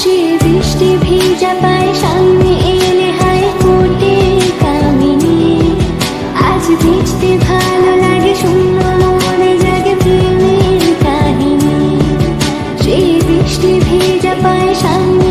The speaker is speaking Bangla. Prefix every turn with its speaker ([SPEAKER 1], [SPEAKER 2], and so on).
[SPEAKER 1] সে বৃষ্টি ভিজা পায়, সামনে এলে হায় কোটে কামিনী। আজ বৃষ্টি ভালো লাগে, শূন্য মনে জাগে প্রেমের কাহিনী। সে বৃষ্টি ভিজা পায়, সামনে